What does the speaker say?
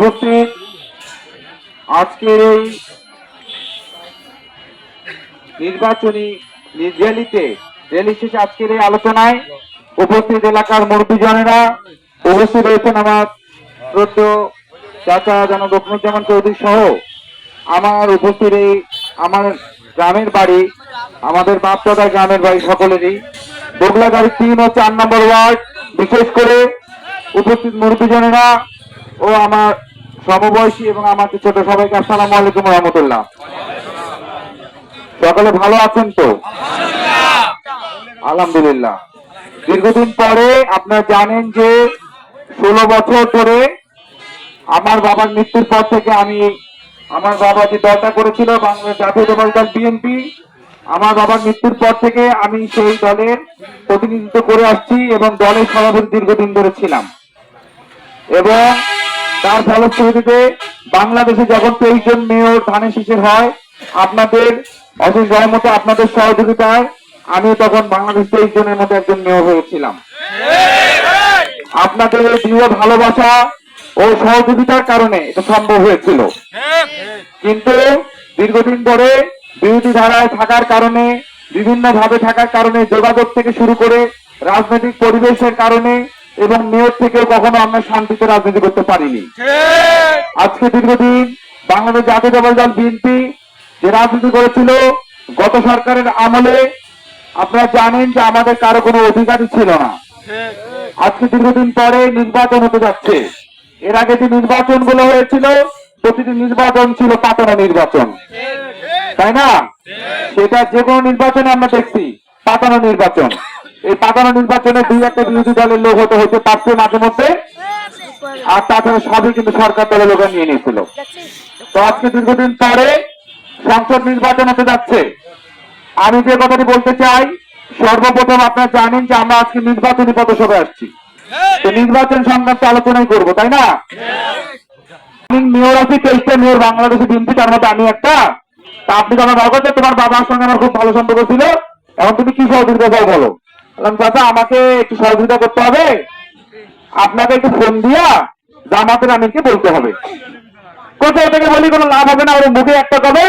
উপস্থিত। আজকের এই নির্বাচনী র্যালিতে, র্যালি শেষে আজকের এই আলোচনায় উপস্থিত এলাকার মুরব্বীজনেরা উপস্থিত রয়েছেন আমার শ্রদ্ধ চাচা জানা রকমুজ্জামান চৌধুরী সহ আমার উপস্থিত এই আমার গ্রামের বাড়ি, আমাদের বাপদাদা গ্রামের বাড়ি সকলেরই। বগলাগাড়ি তিন ও চার নম্বর ওয়ার্ড, বিশেষ করে উপস্থিত মুরব্বীজনেরা ও আমার সমবয়সী এবং আমাকে ছোট সবাইকে আসসালামু আলাইকুম রহমতুল্লাহ। সকলে ভালো আছেন তো? আলহামদুলিল্লাহ। দীর্ঘদিন পরে আপনারা জানেন যে ষোলো বছর ধরে আমার বাবার মৃত্যুর পর থেকে আমি আমার বাবা যে দলটা করেছিল বাংলা জাতীয় দল বিএনপি আমার বাবার মৃত্যুর পর থেকে আমি সেই দলের প্রতিনিধিত্ব করে আসছি এবং দলের সভাপতি দীর্ঘদিন ধরে ছিলাম। এবং তার ফলশ্রুতিতে বাংলাদেশে যখন তেইশ জন মেয়র ধানের শীষের হয়, আপনাদের অশেষ রহমতে আপনাদের সহযোগিতায় আমি তখন বাংলাদেশ তেইশ জনের মধ্যে একজন মেয়র হয়েছিলাম। আপনাদের দৃঢ় ভালোবাসা ও সহযোগিতার কারণে এটা সম্ভব হয়েছিল। কিন্তু দীর্ঘদিন পরে বিরোধী ধারায় থাকার কারণে বিভিন্ন ভাবে থাকার কারণে, যোগাযোগ থেকে শুরু করে রাজনৈতিক পরিবেশের কারণে এবং মেয়র থেকেও কখনো আমরা শান্তিতে রাজনীতি করতে পারিনি। আজকে দীর্ঘদিন বাংলাদেশ জাতীয় দল দল বিএনপি যে রাজনীতি করেছিল গত সরকারের আমলে আপনারা জানেন যে আমাদের কারও কোনো অধিকারই ছিল না। আজকে দীর্ঘদিন পরে নির্বাচন হতে যাচ্ছে। এর আগে যে নির্বাচনগুলো হয়েছিল প্রতিটি নির্বাচন ছিল পাতানো নির্বাচন। তাই না? সেটা যে কোনো নির্বাচনে আমরা দেখছি পাতানো নির্বাচন। এই পাতানো নির্বাচনে দুই একটা বিরোধী দলের লোক হতে হতে পারছে মাঝে মধ্যে আর তাছাড়া সবই কিন্তু সরকার দলের লোক নিয়ে নিয়েছিল। তো আজকে দীর্ঘদিন পরে সংসদ নির্বাচন হতে যাচ্ছে। আমি যে কথাটি বলতে চাই, সর্বপ্রথম আপনারা জানেন যে আমরা আজকে নির্বাচনী পদসভায় আসছি। তো নির্বাচন সংক্রান্ত আলোচনাই করব, তাই না? আমি মেয়র আছি, তেইশটা মেয়র বাংলাদেশে বিএনপি, তার মধ্যে আমি একটা। তা আপনি তো আমার তোমার বাবার সঙ্গে আমার খুব ভালো সম্পর্ক ছিল। এখন তুমি কি সহযোগিতা বলো? বললাম আমাকে একটু সহযোগিতা করতে হবে। আপনাকে একটু ফোন দিয়া জামাতের আমিকে বলতে হবে। কোথাও থেকে বলি কোনো লাভ হবে না, ওর মুখে একটা কবে?